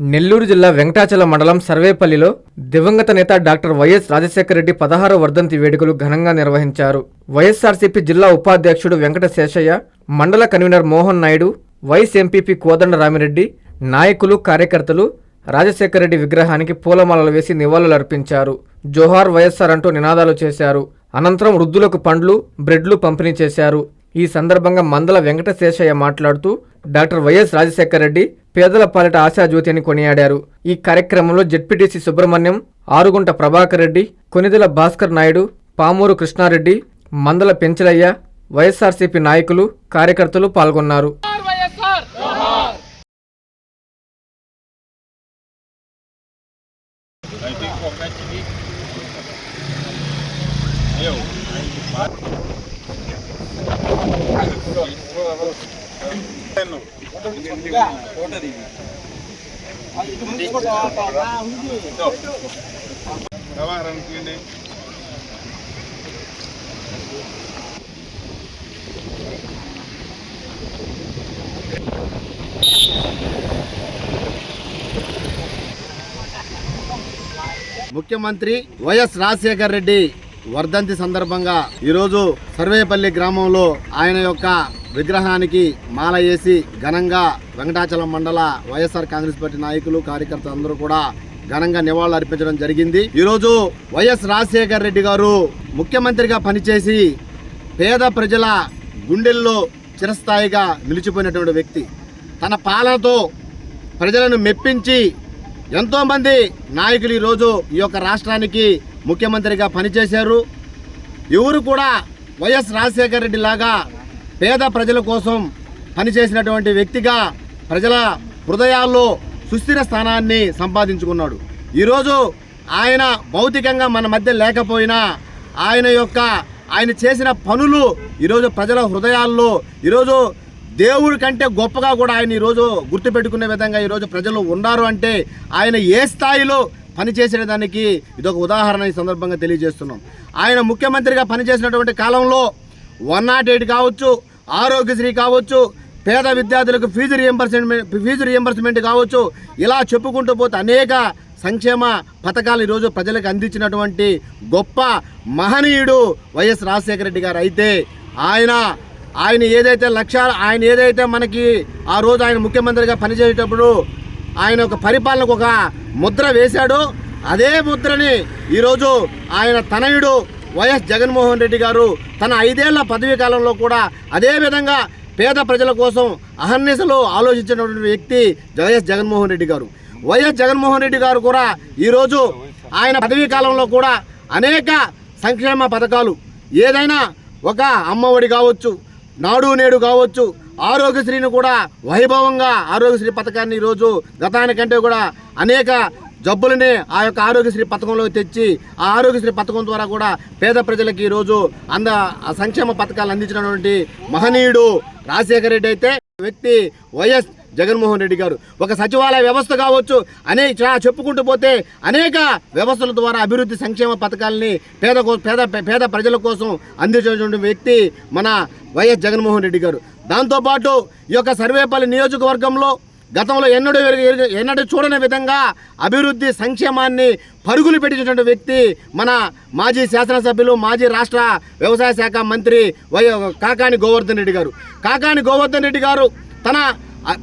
నెల్లూరు జిల్లా వెంకటాచల మండలం సర్వేపల్లిలో దివంగత నేత డాక్టర్ వైఎస్ రాజశేఖర రెడ్డి పదహారో వర్ధంతి వేడుకలు ఘనంగా నిర్వహించారు. వైఎస్ఆర్సీపీ జిల్లా ఉపాధ్యక్షుడు Venkata Seshaiah mandal convener Mohan Naidu vice MPP Kodanda Ramireddy నాయకులు కార్యకర్తలు రాజశేఖర రెడ్డి విగ్రహానికి పూలమాలలు వేసి నివాళులర్పించారు జోహార్ వైఎస్ఆర్ అంటూ నినాదాలు చేశారు. అనంతరం వృద్ధులకు పండ్లు బ్రెడ్లు పంపిణీ చేశారు. ఈ సందర్భంగా మందల వెంకటశేషయ్య మాట్లాడుతూ డాక్టర్ వైఎస్ రాజశేఖర రెడ్డి పేదల పాలిట ఆశాజ్యోతి అని కొనియాడారు. ఈ కార్యక్రమంలో జెడ్పీటీసీ సుబ్రహ్మణ్యం ఆరుగుంట ప్రభాకర్ రెడ్డి కొనిదెల భాస్కర్ నాయుడు పామూరు కృష్ణారెడ్డి మందల పెంచలయ్య వైఎస్ఆర్సీపీ నాయకులు కార్యకర్తలు పాల్గొన్నారు. వైఎస్ఆర్ ముఖ్యమంత్రి వైఎస్ రాజశేఖర్ రెడ్డి వర్ధంతి సందర్భంగా ఈరోజు సర్వేపల్లి గ్రామంలో ఆయన యొక్క విగ్రహానికి మాల వేసి ఘనంగా వెంకటాచలం మండల వైఎస్ఆర్ కాంగ్రెస్ పార్టీ నాయకులు కార్యకర్తలు అందరూ కూడా ఘనంగా నివాళులు అర్పించడం జరిగింది. ఈరోజు వైఎస్ రాజశేఖర్ రెడ్డి గారు ముఖ్యమంత్రిగా పనిచేసి పేద ప్రజల గుండెల్లో చిరస్థాయిగా నిలిచిపోయినటువంటి వ్యక్తి. తన పాలనతో ప్రజలను మెప్పించి ఎంతోమంది నాయకులు ఈరోజు ఈ యొక్క రాష్ట్రానికి ముఖ్యమంత్రిగా పనిచేశారు. ఎవరు కూడా వైఎస్ రాజశేఖర రెడ్డి లాగా పేద ప్రజల కోసం పనిచేసినటువంటి వ్యక్తిగా ప్రజల హృదయాల్లో సుస్థిర స్థానాన్ని సంపాదించుకున్నాడు. ఈరోజు ఆయన భౌతికంగా మన మధ్య లేకపోయినా ఆయన యొక్క ఆయన చేసిన పనులు ఈరోజు ప్రజల హృదయాల్లో ఈరోజు దేవుడి కంటే గొప్పగా కూడా ఆయన ఈరోజు గుర్తుపెట్టుకునే విధంగా ఈరోజు ప్రజలు ఉన్నారు అంటే ఆయన ఏ స్థాయిలో పనిచేసిన దానికి ఇదొక ఉదాహరణ ఈ సందర్భంగా తెలియజేస్తున్నాం. ఆయన ముఖ్యమంత్రిగా పనిచేసినటువంటి కాలంలో వన్ నాట్ ఎయిట్ కావచ్చు ఆరోగ్యశ్రీ కావచ్చు పేద విద్యార్థులకు ఫీజు రియంబర్స్మెంట్ ఫీజు రియంబర్స్మెంట్ కావచ్చు ఇలా చెప్పుకుంటూ పోతే అనేక సంక్షేమ పథకాలు ఈరోజు ప్రజలకు అందించినటువంటి గొప్ప మహనీయుడు వైఎస్ రాజశేఖర రెడ్డి గారు. అయితే ఆయన ఆయన ఏదైతే లక్ష్యాలు ఆయన ఏదైతే మనకి ఆ రోజు ఆయన ముఖ్యమంత్రిగా పనిచేసేటప్పుడు ఆయన ఒక పరిపాలనకు ఒక ముద్ర వేశాడు. అదే ముద్రని ఈరోజు ఆయన తనయుడు వైఎస్ జగన్మోహన్ రెడ్డి గారు తన ఐదేళ్ళ పదవీ కాలంలో కూడా అదే విధంగా పేద ప్రజల కోసం అహర్నిశలు ఆలోచించినటువంటి వ్యక్తి వైఎస్ జగన్మోహన్ రెడ్డి గారు. వైఎస్ జగన్మోహన్ రెడ్డి గారు కూడా ఈరోజు ఆయన పదవీ కాలంలో కూడా అనేక సంక్షేమ పథకాలు ఏదైనా ఒక అమ్మఒడి కావచ్చు నాడు నేడు కావచ్చు ఆరోగ్యశ్రీని కూడా వైభవంగా ఆరోగ్యశ్రీ పథకాన్ని ఈరోజు గతానికంటే కూడా అనేక జబ్బులని ఆ యొక్క ఆరోగ్యశ్రీ పథకంలో తెచ్చి ఆ ఆరోగ్యశ్రీ పథకం ద్వారా కూడా పేద ప్రజలకి ఈరోజు అంద సంక్షేమ పథకాలు అందించినటువంటి మహనీయుడు రాజశేఖర రెడ్డి అయితే వ్యక్తి వైఎస్ జగన్మోహన్ రెడ్డి గారు. ఒక సచివాలయ వ్యవస్థ కావచ్చు అనే చెప్పుకుంటూ పోతే అనేక వ్యవస్థల ద్వారా అభివృద్ధి సంక్షేమ పథకాలని పేద కో- పేద పేద ప్రజల కోసం అందించినటువంటి వ్యక్తి మన వైఎస్ జగన్మోహన్ రెడ్డి గారు. దాంతోపాటు ఈ యొక్క సర్వేపల్లి నియోజకవర్గంలో గతంలో ఎన్నడూ ఎన్నడూ చూడని విధంగా అభివృద్ధి సంక్షేమాన్ని పరుగులు పెట్టినటువంటి వ్యక్తి మన మాజీ శాసనసభ్యులు మాజీ రాష్ట్ర వ్యవసాయ శాఖ మంత్రి వై కాకాని గోవర్ధన్ రెడ్డి గారు. కాకాని గోవర్ధన్ రెడ్డి గారు తన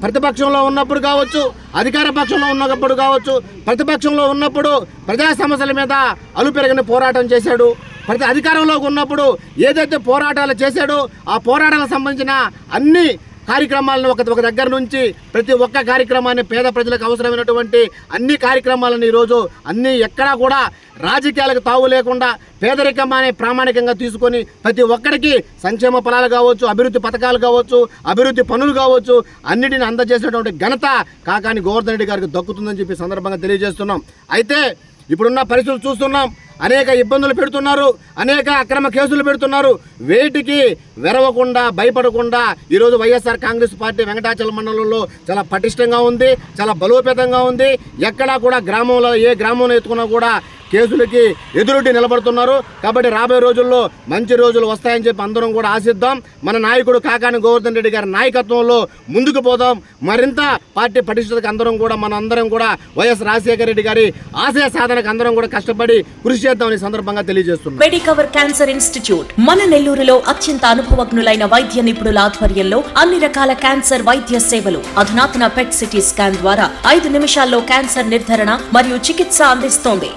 ప్రతిపక్షంలో ఉన్నప్పుడు కావచ్చు అధికార పక్షంలో ఉన్నప్పుడు కావచ్చు ప్రతిపక్షంలో ఉన్నప్పుడు ప్రజా సమస్యల మీద అలుపెరగని పోరాటం చేశాడు. ప్రతి అధికారంలో ఉన్నప్పుడు ఏదైతే పోరాటాలు చేశాడో ఆ పోరాటాలకు సంబంధించిన అన్ని కార్యక్రమాలను ఒక ఒక దగ్గర నుంచి ప్రతి ఒక్క కార్యక్రమాన్ని పేద ప్రజలకు అవసరమైనటువంటి అన్ని కార్యక్రమాలను ఈరోజు అన్ని ఎక్కడా కూడా రాజకీయాలకు తావు లేకుండా పేదరికమానే ప్రామాణికంగా తీసుకొని ప్రతి ఒక్కరికి సంక్షేమ ఫలాలు కావచ్చు అభివృద్ధి పథకాలు కావచ్చు అభివృద్ధి పనులు కావచ్చు అన్నిటిని అందజేసినటువంటి ఘనత కాకాని గోవర్ధన్ రెడ్డి గారికి దక్కుతుందని చెప్పి సందర్భంగా తెలియజేస్తున్నాం. అయితే ఇప్పుడున్న పరిస్థితులు చూస్తున్నాం. అనేక ఇబ్బందులు పెడుతున్నారు అనేక అక్రమ కేసులు పెడుతున్నారు. వేటికి వెరవకుండా భయపడకుండా ఈరోజు వైఎస్ఆర్ కాంగ్రెస్ పార్టీ వెంకటాచల మండలంలో చాలా పటిష్టంగా ఉంది చాలా బలోపేతంగా ఉంది. ఎక్కడా కూడా గ్రామంలో ఏ గ్రామంలో ఎత్తుకున్నా కూడా కేసులకి ఎదురుడి నిలబడుతున్నారు. కాబట్టి రాబోయే రోజుల్లో మంచి రోజులు వస్తాయని చెప్పి అందరం కూడా ఆశిద్దాం. మన నాయకుడు కాకాని గోవర్ధన్ రెడ్డి గారి నాయకత్వంలో ముందుకు పోదాం. మరింత పార్టీ పటిష్టతకు అందరం కూడా మన అందరం కూడా వైఎస్ రాజశేఖర రెడ్డి గారి ఆశయ సాధనకు అందరం కూడా కష్టపడి కృషి చేద్దామని ఈ సందర్భంగా తెలియజేస్తున్నాం. మెడికవర్ క్యాన్సర్ ఇన్స్టిట్యూట్ మన నెల్లూరులో అత్యంత అనుభవజ్ఞులైన వైద్య నిపుణుల ఆధ్వర్యంలో అన్ని రకాల క్యాన్సర్ వైద్య సేవలు అధునాతన పెట్ సిటీ స్కాన్ ద్వారా ఐదు నిమిషాల్లో క్యాన్సర్ నిర్ధారణ మరియు చికిత్స అందిస్తోంది.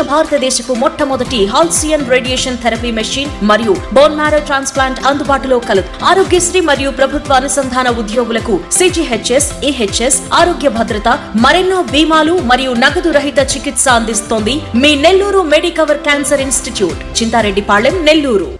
దక్షిణ భారతదేశపు మొట్టమొదటి హాల్సియన్ రేడియేషన్ థెరపీ మెషిన్ మరియు బోన్ మ్యారో ట్రాన్స్ప్లాంట్ అందుబాటులో కలదు ఆరోగ్యశ్రీ మరియు ప్రభుత్వ అనుసంధాన ఉద్యోగులకు సిజిహెచ్ఎస్ ఈహెచ్ఎస్ ఆరోగ్య భద్రత మరెన్నో బీమాలు మరియు నగదు రహిత చికిత్స అందిస్తోంది మీ Nellore Medicover cancer institute. Chintareddypalem Nellore.